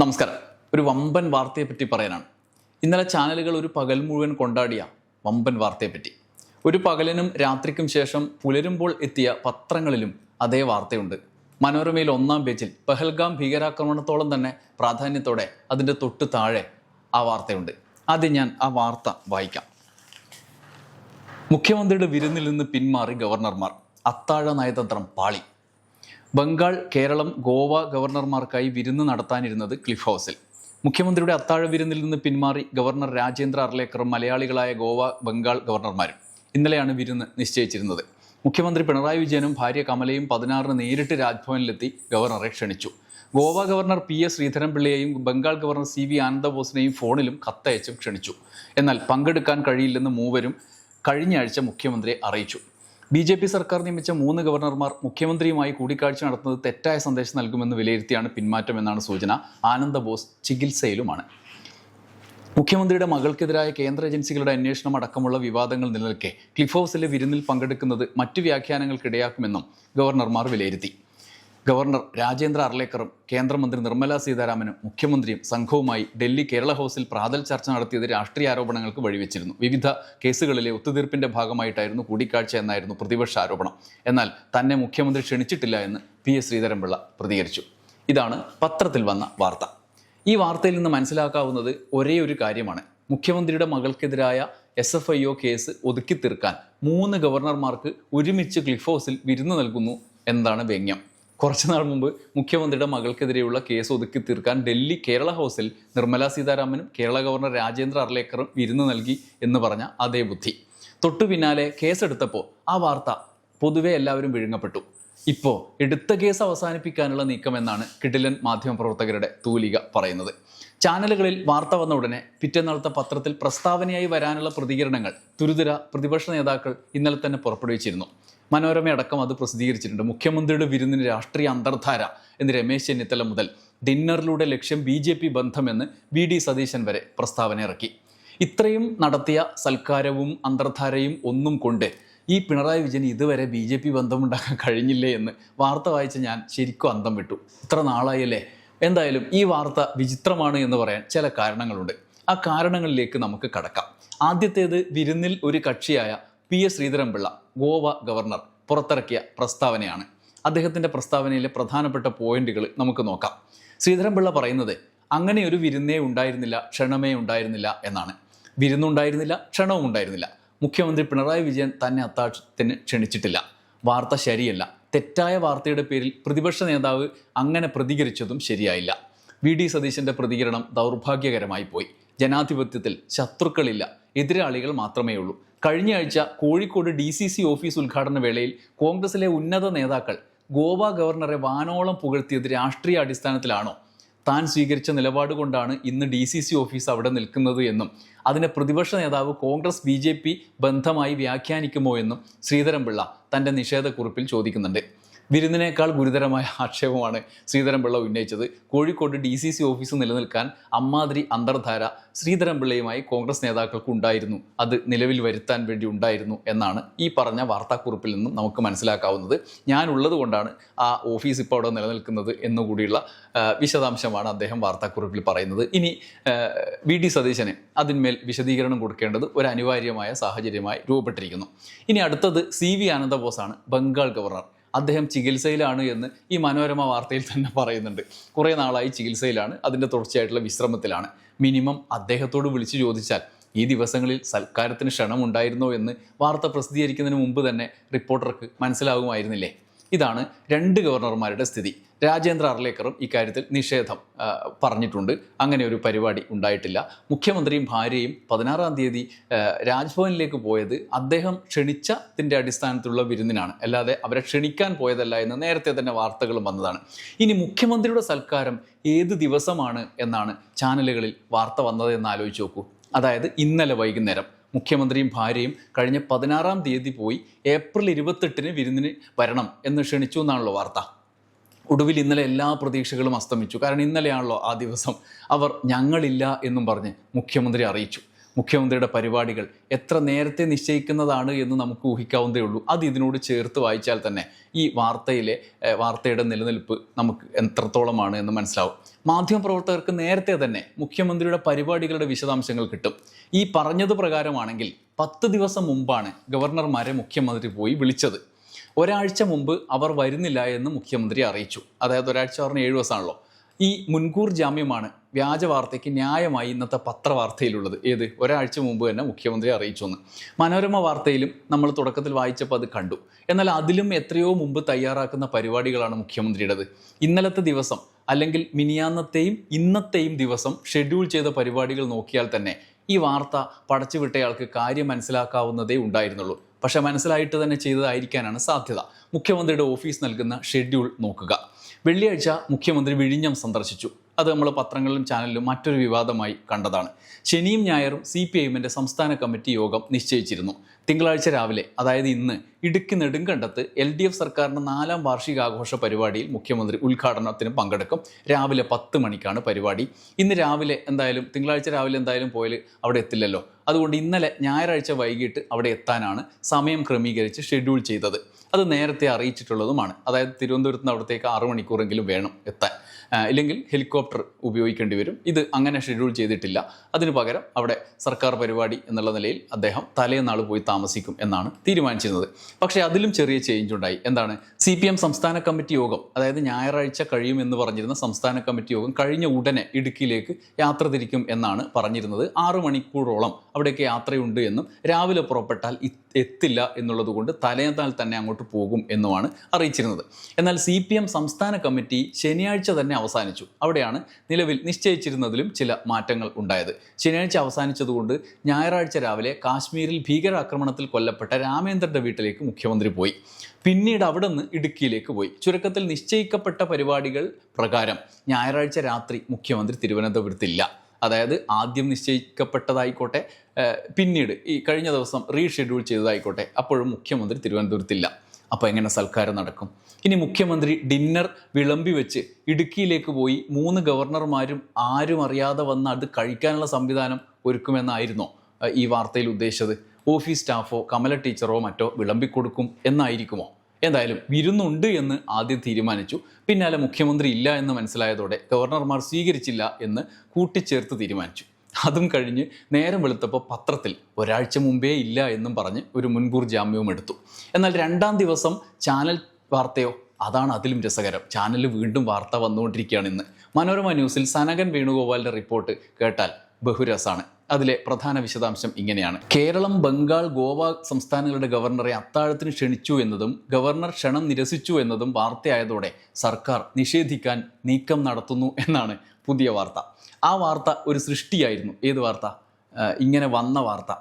നമസ്കാരം. ഒരു വമ്പൻ വാർത്തയെപ്പറ്റി പറയാനാണ്. ഇന്നലെ ചാനലുകൾ ഒരു പകൽ മുഴുവൻ കൊണ്ടാടിയ വമ്പൻ വാർത്തയെപ്പറ്റി ഒരു പകലിനും രാത്രിക്കും ശേഷം പുലരുമ്പോൾ എത്തിയ പത്രങ്ങളിലും അതേ വാർത്തയുണ്ട്. മനോരമയിൽ ഒന്നാം പേജിൽ പെഹൽഗാം ഭീകരാക്രമണത്തോളം തന്നെ പ്രാധാന്യത്തോടെ അതിന്റെ തൊട്ട് താഴെ ആ വാർത്തയുണ്ട്. ആദ്യം ഞാൻ ആ വാർത്ത വായിക്കാം. മുഖ്യമന്ത്രിയുടെ വിരുന്നിൽ നിന്ന് പിന്മാറി ഗവർണർമാർ. അത്താഴ നയതന്ത്രം പാളി. ബംഗാൾ കേരളം ഗോവ ഗവർണർമാർക്കായി വിരുന്ന് നടത്താനിരുന്നത് ക്ലിഫ് ഹൗസിൽ. മുഖ്യമന്ത്രിയുടെ അത്താഴ വിരുന്നിൽ നിന്ന് പിന്മാറി ഗവർണർ രാജേന്ദ്ര അർലേക്കറും മലയാളികളായ ഗോവ ബംഗാൾ ഗവർണർമാരും ഇന്നലെയാണ് വിരുന്ന് നിശ്ചയിച്ചിരുന്നത്. മുഖ്യമന്ത്രി പിണറായി വിജയനും ഭാര്യ കമലയും പതിനാറിന് നേരിട്ട് രാജ്ഭവനിലെത്തി ഗവർണറെ ക്ഷണിച്ചു. ഗോവ ഗവർണർ പി എസ് ശ്രീധരൻപിള്ളയെയും ബംഗാൾ ഗവർണർ സി വി ആനന്ദബോസിനെയും ഫോണിലും കത്തയച്ചും ക്ഷണിച്ചു. എന്നാൽ പങ്കെടുക്കാൻ കഴിയില്ലെന്ന് മൂവരും കഴിഞ്ഞ ആഴ്ച മുഖ്യമന്ത്രിയെ അറിയിച്ചു. ബി ജെ പി സർക്കാർ നിയമിച്ച മൂന്ന് ഗവർണർമാർ മുഖ്യമന്ത്രിയുമായി കൂടിക്കാഴ്ച നടത്തുന്നത് തെറ്റായ സന്ദേശം നൽകുമെന്ന് വിലയിരുത്തിയാണ് പിന്മാറ്റം എന്നാണ് സൂചന. ആനന്ദ ബോസ് ചികിത്സയിലുമാണ്. മുഖ്യമന്ത്രിയുടെ മകൾക്കെതിരായ കേന്ദ്ര ഏജൻസികളുടെ അന്വേഷണം അടക്കമുള്ള വിവാദങ്ങൾ നിലനിൽക്കെ. ക്ലിഫ് ഹൗസിലെ വിരുന്നിൽ പങ്കെടുക്കുന്നത് മറ്റു വ്യാഖ്യാനങ്ങൾക്കിടയാക്കുമെന്നും ഗവർണർമാർ വിലയിരുത്തി. ഗവർണർ രാജേന്ദ്ര അർലേക്കറും കേന്ദ്രമന്ത്രി നിർമ്മല സീതാരാമനും മുഖ്യമന്ത്രിയും സംഘവുമായി ഡൽഹി കേരള ഹൗസിൽ പ്രാതൽ ചർച്ച നടത്തിയത് രാഷ്ട്രീയ ആരോപണങ്ങൾക്ക് വഴിവെച്ചിരുന്നു. വിവിധ കേസുകളിലെ ഒത്തുതീർപ്പിന്റെ ഭാഗമായിട്ടായിരുന്നു കൂടിക്കാഴ്ച എന്നായിരുന്നു പ്രതിപക്ഷ ആരോപണം. എന്നാൽ തന്നെ മുഖ്യമന്ത്രി ക്ഷണിച്ചിട്ടില്ല എന്ന് പി എസ് ശ്രീധരൻപിള്ള പ്രതികരിച്ചു. ഇതാണ് പത്രത്തിൽ വന്ന വാർത്ത. ഈ വാർത്തയിൽ നിന്ന് മനസ്സിലാക്കാവുന്നത് ഒരേ ഒരു കാര്യമാണ്. മുഖ്യമന്ത്രിയുടെ മകൾക്കെതിരായ S F I O case ഒതുക്കി തീർക്കാൻ മൂന്ന് ഗവർണർമാർക്ക് ഒരുമിച്ച് ക്ലിഫ് ഹൗസിൽ വിരുന്ന് നൽകുന്നു എന്നതാണ് വ്യംഗ്യം കുറച്ചു നാൾ മുമ്പ് മുഖ്യമന്ത്രിയുടെ മകൾക്കെതിരെയുള്ള കേസ് ഒതുക്കി തീർക്കാൻ ഡൽഹി കേരള ഹൗസിൽ നിർമ്മല സീതാരാമനും കേരള ഗവർണർ രാജേന്ദ്ര അർലേക്കറും വിരുന്ന് നൽകി എന്ന് പറഞ്ഞ അതേ ബുദ്ധി. തൊട്ടു പിന്നാലെ കേസെടുത്തപ്പോൾ ആ വാർത്ത പൊതുവെ എല്ലാവരും വിഴുങ്ങപ്പെട്ടു. ഇപ്പോൾ എടുത്ത കേസ് അവസാനിപ്പിക്കാനുള്ള നീക്കമെന്നാണ് കിടിലൻ മാധ്യമപ്രവർത്തകരുടെ തൂലിക പറയുന്നത്. ചാനലുകളിൽ വാർത്ത വന്ന ഉടനെ പിറ്റേന്നാളത്തെ പത്രത്തിൽ പ്രസ്താവനയായി വരാനുള്ള പ്രതികരണങ്ങൾ തുരുതുര പ്രതിപക്ഷ നേതാക്കൾ ഇന്നലെ തന്നെ പുറപ്പെടുവിച്ചിരുന്നു. മനോരമ അടക്കം അത് പ്രസിദ്ധീകരിച്ചിട്ടുണ്ട്. മുഖ്യമന്ത്രിയുടെ വിരുന്നിന് രാഷ്ട്രീയ അന്തർധാര എന്ന് രമേശ് ചെന്നിത്തല മുതൽ ഡിന്നറിലൂടെ ലക്ഷ്യം ബി ജെ പി ബന്ധമെന്ന് വി ഡി സതീശൻ വരെ പ്രസ്താവന ഇറക്കി. ഇത്രയും നടത്തിയ സൽക്കാരവും അന്തർധാരയും ഒന്നും കൊണ്ട് ഈ പിണറായി വിജയൻ ഇതുവരെ ബി ജെ പി ബന്ധമുണ്ടാക്കാൻ കഴിഞ്ഞില്ലേ എന്ന് വാർത്ത വായിച്ച് ഞാൻ ശരിക്കും അന്തം വിട്ടു. ഇത്ര നാളായല്ലേ? എന്തായാലും ഈ വാർത്ത വിചിത്രമാണ് എന്ന് പറയാൻ ചില കാരണങ്ങളുണ്ട്. ആ കാരണങ്ങളിലേക്ക് നമുക്ക് കടക്കാം. ആദ്യത്തേത് വിരുന്നിൽ ഒരു കക്ഷിയായ P S Sreedharan Pillai Goa governor പുറത്തിറക്കിയ പ്രസ്താവനയാണ്. അദ്ദേഹത്തിന്റെ പ്രസ്താവനയിലെ പ്രധാനപ്പെട്ട പോയിന്റുകൾ നമുക്ക് നോക്കാം. ശ്രീധരൻപിള്ള പറയുന്നത് അങ്ങനെ ഒരു വിരുന്നേ ഉണ്ടായിരുന്നില്ല ക്ഷണമേ ഉണ്ടായിരുന്നില്ല എന്നാണ്. വിരുന്നുണ്ടായിരുന്നില്ല ക്ഷണവും ഉണ്ടായിരുന്നില്ല. മുഖ്യമന്ത്രി പിണറായി വിജയൻ തന്നെ അത്താഴത്തിന് ക്ഷണിച്ചിട്ടില്ല. വാർത്ത ശരിയല്ല. തെറ്റായ വാർത്തയുടെ പേരിൽ പ്രതിപക്ഷ നേതാവ് അങ്ങനെ പ്രതികരിച്ചതും ശരിയായില്ല. വി. ഡി. സതീശന്റെ പ്രതികരണം ദൗർഭാഗ്യകരമായി പോയി. ജനാധിപത്യത്തിൽ ശത്രുക്കളില്ല. എതിരാളികൾ മാത്രമേ ഉള്ളൂ. കഴിഞ്ഞ ആഴ്ച Kozhikode D C C office ഉദ്ഘാടന വേളയിൽ കോൺഗ്രസിലെ ഉന്നത നേതാക്കൾ ഗോവ ഗവർണറെ വാനോളം പുകഴ്ത്തിയത് രാഷ്ട്രീയ അടിസ്ഥാനത്തിലാണോ? താൻ സ്വീകരിച്ച നിലപാട് കൊണ്ടാണ് ഇന്ന് ഡി സി സി ഓഫീസ് അവിടെ നിൽക്കുന്നത് എന്നും അതിനെ പ്രതിപക്ഷ നേതാവ് കോൺഗ്രസ് ബി ജെ പി ബന്ധമായി വ്യാഖ്യാനിക്കുമോ എന്നും ശ്രീധരൻപിള്ള തന്റെ നിഷേധക്കുറിപ്പിൽ ചോദിക്കുന്നുണ്ട്. വിരുന്നിനേക്കാൾ ഗുരുതരമായ ആക്ഷേപമാണ് ശ്രീധരൻപിള്ള ഉന്നയിച്ചത്. Kozhikode D C C office നിലനിൽക്കാൻ അമ്മാതിരി അന്തർധാര ശ്രീധരൻപിള്ളയുമായി കോൺഗ്രസ് നേതാക്കൾക്ക് ഉണ്ടായിരുന്നു. അത് നിലവിൽ വരുത്താൻ വേണ്ടി ഉണ്ടായിരുന്നു എന്നാണ് ഈ പറഞ്ഞ വാർത്താക്കുറിപ്പിൽ നിന്നും നമുക്ക് മനസ്സിലാക്കാവുന്നത്. ഞാൻ ഉള്ളത് കൊണ്ടാണ് ആ ഓഫീസ് ഇപ്പോൾ അവിടെ നിലനിൽക്കുന്നത് എന്നുകൂടിയുള്ള വിശദാംശമാണ് അദ്ദേഹം വാർത്താക്കുറിപ്പിൽ പറയുന്നത്. ഇനി വി ഡി സതീശന് അതിന്മേൽ വിശദീകരണം കൊടുക്കേണ്ടത് ഒരു അനിവാര്യമായ സാഹചര്യമായി രൂപപ്പെട്ടിരിക്കുന്നു. ഇനി അടുത്തത് സി വി ആനന്ദബോസാണ് ബംഗാൾ ഗവർണർ. അദ്ദേഹം ചികിത്സയിലാണ് എന്ന് ഈ മനോരമ വാർത്തയിൽ തന്നെ പറയുന്നുണ്ട്. കുറേ നാളായി ചികിത്സയിലാണ് അതിന്റെ തുടർച്ചയായിട്ടുള്ള വിശ്രമത്തിലാണ്. മിനിമം അദ്ദേഹത്തോട് വിളിച്ചു ചോദിച്ചാൽ ഈ ദിവസങ്ങളിൽ സൽക്കാരത്തിന് ക്ഷണമുണ്ടായിരുന്നോ എന്ന് വാർത്ത പ്രസിദ്ധീകരിക്കുന്നതിന് മുമ്പ് തന്നെ റിപ്പോർട്ടർക്ക് മനസ്സിലാകുമായിരുന്നില്ലേ? ഇതാണ് രണ്ട് ഗവർണർമാരുടെ സ്ഥിതി. രാജേന്ദ്ര അർലേക്കറും ഇക്കാര്യത്തിൽ നിഷേധം പറഞ്ഞിട്ടുണ്ട്. അങ്ങനെ ഒരു പരിപാടി ഉണ്ടായിട്ടില്ല. മുഖ്യമന്ത്രിയും ഭാര്യയും പതിനാറാം തീയതി രാജ്ഭവനിലേക്ക് പോയത് അദ്ദേഹം ക്ഷണിച്ചതിന്റെ അടിസ്ഥാനത്തിലുള്ള വിരുന്നിനാണ്. അല്ലാതെ അവരെ ക്ഷണിക്കാൻ പോയതല്ല എന്ന് നേരത്തെ തന്നെ വാർത്തകളും വന്നതാണ്. ഇനി മുഖ്യമന്ത്രിയുടെ സൽക്കാരം ഏത് ദിവസമാണ് എന്നാണ് ചാനലുകളിൽ വാർത്ത വന്നത് എന്ന് ആലോചിച്ച് നോക്കൂ. അതായത് ഇന്നലെ വൈകുന്നേരം. മുഖ്യമന്ത്രിയും ഭാര്യയും കഴിഞ്ഞ പതിനാറാം തീയതി പോയി ഏപ്രിൽ ഇരുപത്തെട്ടിന് വിരുന്നിന് വരണം എന്ന് ക്ഷണിച്ചു എന്നാണല്ലോ വാർത്ത. ഒടുവിൽ ഇന്നലെ എല്ലാ പ്രതീക്ഷകളും അസ്തമിച്ചു. കാരണം ഇന്നലെയാണല്ലോ ആ ദിവസം. അവർ ഞങ്ങളില്ല എന്നും പറഞ്ഞ് മുഖ്യമന്ത്രി അറിയിച്ചു. മുഖ്യമന്ത്രിയുടെ പരിപാടികൾ എത്ര നേരത്തെ നിശ്ചയിക്കുന്നതാണ് എന്ന് നമുക്ക് ഊഹിക്കാവുന്നതേ ഉള്ളൂ. അത് ഇതിനോട് ചേർത്ത് വായിച്ചാൽ തന്നെ ഈ വാർത്തയിലെ വാർത്തയുടെ നിലനിൽപ്പ് നമുക്ക് എത്രത്തോളമാണ് എന്ന് മനസ്സിലാവും. മാധ്യമപ്രവർത്തകർക്ക് നേരത്തെ തന്നെ മുഖ്യമന്ത്രിയുടെ പരിപാടികളുടെ വിശദാംശങ്ങൾ കിട്ടും. ഈ പറഞ്ഞത് പ്രകാരമാണെങ്കിൽ പത്ത് ദിവസം മുമ്പാണ് ഗവർണർമാരെ മുഖ്യമന്ത്രി പോയി വിളിച്ചത്. ഒരാഴ്ച മുമ്പ് അവർ വരുന്നില്ല എന്ന് മുഖ്യമന്ത്രി അറിയിച്ചു. അതായത് ഒരാഴ്ച പറഞ്ഞ ഏഴ് ദിവസമാണല്ലോ. ഈ മുൻകൂർ ജാമ്യമാണ് വ്യാജ വാർത്തയ്ക്ക് ന്യായമായി ഇന്നത്തെ പത്രവാർത്തയിലുള്ളത്. ഏത്? ഒരാഴ്ച മുമ്പ് തന്നെ മുഖ്യമന്ത്രി അറിയിച്ചു എന്ന്. മനോരമ വാർത്തയിലും നമ്മൾ തുടക്കത്തിൽ വായിച്ചപ്പോൾ അത് കണ്ടു. എന്നാൽ അതിലും എത്രയോ മുമ്പ് തയ്യാറാക്കുന്ന പരിപാടികളാണ് മുഖ്യമന്ത്രിയുടേത്. ഇന്നലത്തെ ദിവസം അല്ലെങ്കിൽ മിനിയാന്നത്തെയും ഇന്നത്തെയും ദിവസം ഷെഡ്യൂൾ ചെയ്ത പരിപാടികൾ നോക്കിയാൽ തന്നെ ഈ വാർത്ത പടച്ചുവിട്ടയാൾക്ക് കാര്യം മനസ്സിലാക്കാവുന്നതേ ഉണ്ടായിരുന്നുള്ളൂ. പക്ഷേ മനസ്സിലായിട്ട് തന്നെ ചെയ്തതായിരിക്കാനാണ് സാധ്യത. മുഖ്യമന്ത്രിയുടെ ഓഫീസ് നൽകുന്ന ഷെഡ്യൂൾ നോക്കുക. വെള്ളിയാഴ്ച മുഖ്യമന്ത്രി വിഴിഞ്ഞം സന്ദർശിച്ചു. അത് നമ്മൾ പത്രങ്ങളിലും ചാനലിലും മറ്റൊരു വിവാദമായി കണ്ടതാണ്. ശനിയും ഞായറും സി പി ഐഎമ്മിന്റെ സംസ്ഥാന കമ്മിറ്റി യോഗം നിശ്ചയിച്ചിരുന്നു. തിങ്കളാഴ്ച രാവിലെ അതായത് ഇന്ന് ഇടുക്കി നെടുങ്കണ്ടത്ത് എൽ ഡി എഫ് സർക്കാരിന്റെ നാലാം വാർഷികാഘോഷ പരിപാടിയിൽ മുഖ്യമന്ത്രി ഉദ്ഘാടനത്തിന് പങ്കെടുക്കും. രാവിലെ പത്ത് മണിക്കാണ് പരിപാടി. ഇന്ന് രാവിലെ എന്തായാലും തിങ്കളാഴ്ച രാവിലെ എന്തായാലും പോയാൽ അവിടെ എത്തില്ലല്ലോ. അതുകൊണ്ട് ഇന്നലെ ഞായറാഴ്ച വൈകിട്ട് അവിടെ എത്താനാണ് സമയം ക്രമീകരിച്ച് ഷെഡ്യൂൾ ചെയ്തത്. അത് നേരത്തെ അറിയിച്ചിട്ടുള്ളതുമാണ്. അതായത് തിരുവനന്തപുരത്ത് നിന്ന് അവിടത്തേക്ക് ആറു മണിക്കൂറെങ്കിലും വേണം എത്താൻ. ഇല്ലെങ്കിൽ ഹെലികോപ്റ്റർ ഉപയോഗിക്കേണ്ടി വരും. ഇത് അങ്ങനെ ഷെഡ്യൂൾ ചെയ്തിട്ടില്ല. അതിനു പകരം അവിടെ സർക്കാർ പരിപാടി എന്നുള്ള നിലയിൽ അദ്ദേഹം തലേന്നാൾ പോയി താമസിക്കും എന്നാണ് തീരുമാനിച്ചിരുന്നത്. പക്ഷേ അതിലും ചെറിയ ചേഞ്ച് ഉണ്ടായി. എന്താണ്? സി പി എം സംസ്ഥാന കമ്മിറ്റി യോഗം അതായത് ഞായറാഴ്ച കഴിയും എന്ന് പറഞ്ഞിരുന്ന സംസ്ഥാന കമ്മിറ്റി യോഗം കഴിഞ്ഞ ഉടനെ ഇടുക്കിയിലേക്ക് യാത്ര തിരിക്കും എന്നാണ് പറഞ്ഞിരുന്നത്. ആറു മണിക്കൂറോളം അവിടേക്ക് യാത്രയുണ്ട് എന്നും രാവിലെ പുറപ്പെട്ടാൽ എത്തില്ല എന്നുള്ളതുകൊണ്ട് തലേന്നാൾ തന്നെ അങ്ങോട്ട് പോകും എന്നുമാണ് അറിയിച്ചിരുന്നത്. എന്നാൽ സി സംസ്ഥാന കമ്മിറ്റി ശനിയാഴ്ച തന്നെ അവസാനിച്ചു. അവിടെയാണ് നിലവിൽ നിശ്ചയിച്ചിരുന്നതിലും ചില മാറ്റങ്ങൾ ഉണ്ടായത്. ശനിയാഴ്ച അവസാനിച്ചതുകൊണ്ട് ഞായറാഴ്ച രാവിലെ കാശ്മീരിൽ ഭീകരാക്രമണത്തിൽ കൊല്ലപ്പെട്ട രാമേന്ദ്രന്റെ വീട്ടിലേക്ക് മുഖ്യമന്ത്രി പോയി. പിന്നീട് അവിടെ നിന്ന് ഇടുക്കിയിലേക്ക് പോയി. ചുരുക്കത്തിൽ നിശ്ചയിക്കപ്പെട്ട പരിപാടികൾ പ്രകാരം ഞായറാഴ്ച രാത്രി മുഖ്യമന്ത്രി തിരുവനന്തപുരത്തില്ല. അതായത് ആദ്യം നിശ്ചയിക്കപ്പെട്ടതായിക്കോട്ടെ പിന്നീട് ഈ കഴിഞ്ഞ ദിവസം റീഷെഡ്യൂൾ ചെയ്തതായിക്കോട്ടെ അപ്പോഴും മുഖ്യമന്ത്രി തിരുവനന്തപുരത്തില്ല. അപ്പോൾ എങ്ങനെ സൽക്കാരം നടക്കും? ഇനി മുഖ്യമന്ത്രി ഡിന്നർ വിളമ്പി വെച്ച് ഇടുക്കിയിലേക്ക് പോയി മൂന്ന് ഗവർണർമാരും ആരും അറിയാതെ വന്ന് അത് കഴിക്കാനുള്ള സംവിധാനം ഒരുക്കുമെന്നായിരുന്നോ ഈ വാർത്തയിൽ ഉദ്ദേശിച്ചത്. ഓഫീസ് സ്റ്റാഫോ കമല ടീച്ചറോ മറ്റോ വിളമ്പിക്കൊടുക്കും എന്നായിരിക്കുമോ? എന്തായാലും വിരുന്നുണ്ട് എന്ന് ആദ്യം തീരുമാനിച്ചു. പിന്നാലെ മുഖ്യമന്ത്രി ഇല്ല എന്ന് മനസ്സിലായതോടെ ഗവർണർമാർ സ്വീകരിച്ചില്ല എന്ന് കൂട്ടിച്ചേർത്ത് തീരുമാനിച്ചു. അതും കഴിഞ്ഞ് നേരം വെളുത്തപ്പോൾ പത്രത്തിൽ ഒരാഴ്ച മുമ്പേ ഇല്ല എന്നും പറഞ്ഞ് ഒരു മുൻകൂർ ജാമ്യവും എടുത്തു. എന്നാൽ രണ്ടാം ദിവസം ചാനൽ വാർത്തയോ? അതാണ് അതിലും രസകരം. ചാനലിൽ വീണ്ടും വാർത്ത വന്നുകൊണ്ടിരിക്കുകയാണ് ഇന്ന്. മനോരമ ന്യൂസിൽ സനകൻ വേണുഗോപാലിന്റെ റിപ്പോർട്ട് കേട്ടാൽ ബഹുരസാണ് അതിലെ പ്രധാന വിശദാംശം ഇങ്ങനെയാണ്. കേരളം ബംഗാൾ ഗോവ സംസ്ഥാനങ്ങളുടെ ഗവർണറെ അത്താഴത്തിന് ക്ഷണിച്ചു എന്നതും ഗവർണർ ക്ഷണം നിരസിച്ചു എന്നതും വാർത്തയായതോടെ സർക്കാർ നിഷേധിക്കാൻ നീക്കം നടത്തുന്നു എന്നാണ് പുതിയ വാർത്ത. ആ വാർത്ത ഒരു സൃഷ്ടിയായിരുന്നു. ഏത് വാർത്ത? ഇങ്ങനെ വന്ന വാർത്ത.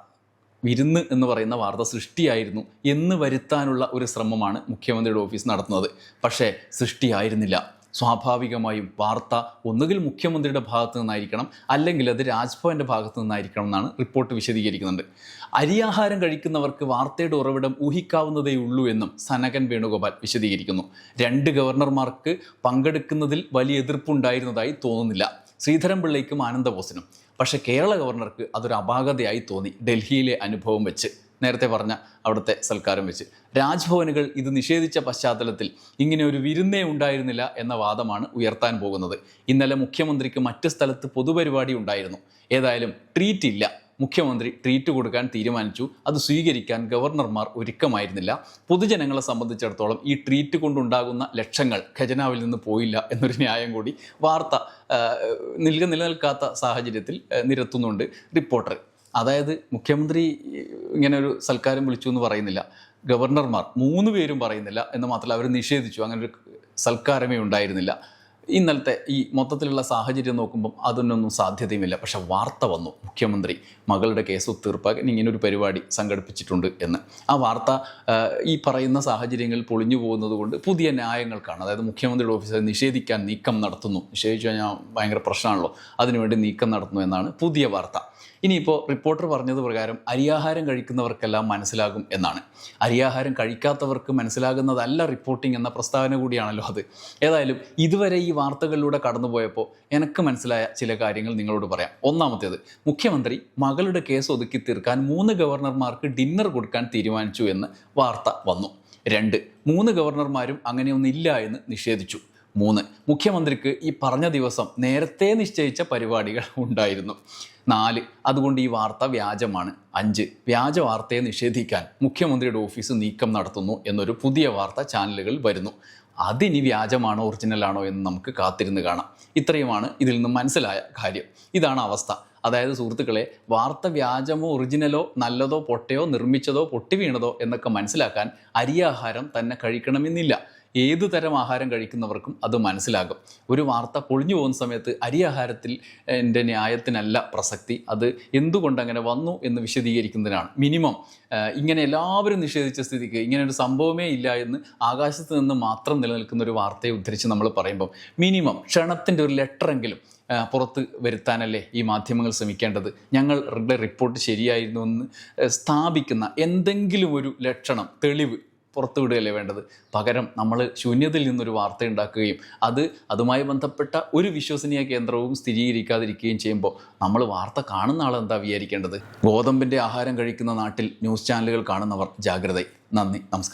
വിരുന്ന് എന്ന് പറയുന്ന വാർത്ത സൃഷ്ടിയായിരുന്നു എന്ന് വരുത്താനുള്ള ഒരു ശ്രമമാണ് മുഖ്യമന്ത്രിയുടെ ഓഫീസ് നടത്തുന്നത്. പക്ഷേ സൃഷ്ടിയായിരുന്നില്ല. സ്വാഭാവികമായും വാർത്ത ഒന്നുകിൽ മുഖ്യമന്ത്രിയുടെ ഭാഗത്തു നിന്നായിരിക്കണം അല്ലെങ്കിൽ അത് രാജ്ഭവന്റെ ഭാഗത്തു നിന്നായിരിക്കണം എന്നാണ് റിപ്പോർട്ട് വിശദീകരിക്കുന്നുണ്ട്. അരിയാഹാരം കഴിക്കുന്നവർക്ക് വാർത്തയുടെ ഉറവിടം ഊഹിക്കാവുന്നതേ ഉള്ളൂ എന്നും സനകൻ വേണുഗോപാൽ വിശദീകരിക്കുന്നു. രണ്ട് ഗവർണർമാർക്ക് പങ്കെടുക്കുന്നതിൽ വലിയ എതിർപ്പുണ്ടായിരുന്നതായി തോന്നുന്നില്ല. ശ്രീധരൻപിള്ളയ്ക്കും ആനന്ദബോസിനും. പക്ഷേ കേരള ഗവർണർക്ക് അതൊരു അപാകതയായി തോന്നി ഡൽഹിയിലെ അനുഭവം വെച്ച്. നേരത്തെ പറഞ്ഞ അവിടുത്തെ സൽക്കാരം വെച്ച്. രാജ്ഭവനുകൾ ഇത് നിഷേധിച്ച പശ്ചാത്തലത്തിൽ ഇങ്ങനെ ഒരു വിരുന്നേ ഉണ്ടായിരുന്നില്ല എന്ന വാദമാണ് ഉയർത്താൻ പോകുന്നത്. ഇന്നലെ മുഖ്യമന്ത്രിക്ക് മറ്റ് സ്ഥലത്ത് പൊതുപരിപാടി ഉണ്ടായിരുന്നു. ഏതായാലും ട്രീറ്റ് ഇല്ല. മുഖ്യമന്ത്രി ട്രീറ്റ് കൊടുക്കാൻ തീരുമാനിച്ചു. അത് സ്വീകരിക്കാൻ ഗവർണർമാർ ഒരുക്കമായിരുന്നില്ല. പൊതുജനങ്ങളെ സംബന്ധിച്ചിടത്തോളം ഈ ട്രീറ്റ് കൊണ്ടുണ്ടാകുന്ന ലക്ഷങ്ങൾ ഖജനാവിൽ നിന്ന് പോയില്ല എന്നൊരു ന്യായം കൂടി വാർത്ത നിൽക്ക നിൽക നിലനിൽക്കാത്ത സാഹചര്യത്തിൽ നിരത്തുന്നുണ്ട് റിപ്പോർട്ടർ. അതായത് മുഖ്യമന്ത്രി ഇങ്ങനെ ഒരു സൽക്കാരം വിളിച്ചു എന്ന് പറയുന്നില്ല. ഗവർണർമാർ മൂന്ന് പേരും പറയുന്നില്ല എന്ന് മാത്രമല്ല അവർ നിഷേധിച്ചു. അങ്ങനെ ഒരു സൽക്കാരമേ ഉണ്ടായിരുന്നില്ല. ഇന്നലത്തെ ഈ മൊത്തത്തിലുള്ള സാഹചര്യം നോക്കുമ്പം അതിനൊന്നും സാധ്യതയുമില്ല. പക്ഷെ വാർത്ത വന്നു മുഖ്യമന്ത്രി മകളുടെ കേസ് തീർപ്പാക്കാൻ ഇങ്ങനെ ഒരു പരിപാടി സംഘടിപ്പിച്ചിട്ടുണ്ട് എന്ന്. ആ വാർത്ത ഈ പറയുന്ന സാഹചര്യങ്ങളിൽ പൊളിഞ്ഞു പോകുന്നത് കൊണ്ട് പുതിയ ന്യായങ്ങൾക്കാണ്. അതായത് മുഖ്യമന്ത്രിയുടെ ഓഫീസർ നിഷേധിക്കാൻ നീക്കം നടത്തുന്നു. നിഷേധിച്ചു കഴിഞ്ഞാൽ ഭയങ്കര പ്രശ്നമാണല്ലോ. അതിനുവേണ്ടി നീക്കം നടത്തുന്നു എന്നാണ് പുതിയ വാർത്ത. ഇനിയിപ്പോൾ റിപ്പോർട്ടർ പറഞ്ഞത് പ്രകാരം അരിയാഹാരം കഴിക്കുന്നവർക്കെല്ലാം മനസ്സിലാകും എന്നാണ്. അരിയാഹാരം കഴിക്കാത്തവർക്ക് മനസ്സിലാകുന്നതല്ല റിപ്പോർട്ടിംഗ് എന്ന പ്രസ്താവന കൂടിയാണല്ലോ അത്. ഏതായാലും ഇതുവരെ ഈ വാർത്തകളിലൂടെ കടന്നുപോയപ്പോൾ എനിക്ക് മനസ്സിലായ ചില കാര്യങ്ങൾ നിങ്ങളോട് പറയാം. ഒന്നാമത്തേത് മുഖ്യമന്ത്രി മകളുടെ കേസ് ഒതുക്കി തീർക്കാൻ മൂന്ന് ഗവർണർമാർക്ക് ഡിന്നർ കൊടുക്കാൻ തീരുമാനിച്ചു എന്ന് വാർത്ത വന്നു. രണ്ട് മൂന്ന് ഗവർണർമാരും അങ്ങനെയൊന്നില്ല എന്ന് നിഷേധിച്ചു. മൂന്ന്. മുഖ്യമന്ത്രിക്ക് ഈ പറഞ്ഞ ദിവസം നേരത്തെ നിശ്ചയിച്ച പരിപാടികൾ ഉണ്ടായിരുന്നു. നാല് അതുകൊണ്ട് ഈ വാർത്ത വ്യാജമാണ്. അഞ്ച് വ്യാജ വാർത്തയെ നിഷേധിക്കാൻ മുഖ്യമന്ത്രിയുടെ ഓഫീസ് നീക്കം നടത്തുന്നു എന്നൊരു പുതിയ വാർത്ത ചാനലുകളിൽ വരുന്നു. അതിനി വ്യാജമാണോ ഒറിജിനലാണോ എന്ന് നമുക്ക് കാത്തിരുന്ന് കാണാം. ഇത്രയുമാണ് ഇതിൽ നിന്ന് മനസ്സിലായ കാര്യം. ഇതാണ് അവസ്ഥ. അതായത് സുഹൃത്തുക്കളെ വാർത്ത വ്യാജമോ ഒറിജിനലോ നല്ലതോ പൊട്ടയോ നിർമ്മിച്ചതോ പൊട്ടി വീണതോ എന്നൊക്കെ മനസ്സിലാക്കാൻ അരിയാഹാരം തന്നെ കഴിക്കണമെന്നില്ല. ഏതു തരം ആഹാരം കഴിക്കുന്നവർക്കും അത് മനസ്സിലാകും. ഒരു വാർത്ത പൊളിഞ്ഞു പോകുന്ന സമയത്ത് അരി ആഹാരത്തിൽ എന്റെ ന്യായത്തിനല്ല പ്രസക്തി. അത് എന്തുകൊണ്ട് അങ്ങനെ വന്നു എന്ന് വിശദീകരിക്കുന്നതിനാണ്. മിനിമം ഇങ്ങനെ എല്ലാവരും നിഷേധിച്ച സ്ഥിതിക്ക് ഇങ്ങനെ ഒരു സംഭവമേ ഇല്ല എന്ന് ആകാശത്ത് നിന്ന് മാത്രം നിലനിൽക്കുന്ന ഒരു വാർത്തയെ ഉദ്ധരിച്ച് നമ്മൾ പറയുമ്പം മിനിമം ക്ഷണത്തിന്റെ ഒരു ലെറ്ററെങ്കിലും പുറത്ത് വരുത്താനല്ലേ ഈ മാധ്യമങ്ങൾ ശ്രമിക്കേണ്ടത്? ഞങ്ങളുടെ റിപ്പോർട്ട് ശരിയായിരുന്നു എന്ന് സ്ഥാപിക്കുന്ന എന്തെങ്കിലും ഒരു ലക്ഷണം തെളിവ് പുറത്തു വിടുകയല്ലേ വേണ്ടത്? പകരം നമ്മൾ ശൂന്യതയിൽ നിന്നൊരു വാർത്ത ഉണ്ടാക്കുകയും അത് അതുമായി ബന്ധപ്പെട്ട ഒരു വിശ്വസനീയ കേന്ദ്രവും സ്ഥിരീകരിക്കാതിരിക്കുകയും ചെയ്യുമ്പോൾ നമ്മൾ വാർത്ത കാണുന്ന ആൾ എന്താ വിചാരിക്കേണ്ടത്? ഗോതമ്പിന്റെ ആഹാരം കഴിക്കുന്ന നാട്ടിൽ ന്യൂസ് ചാനലുകൾ കാണുന്നവർ ജാഗ്രത നന്ദി. നമസ്കാരം.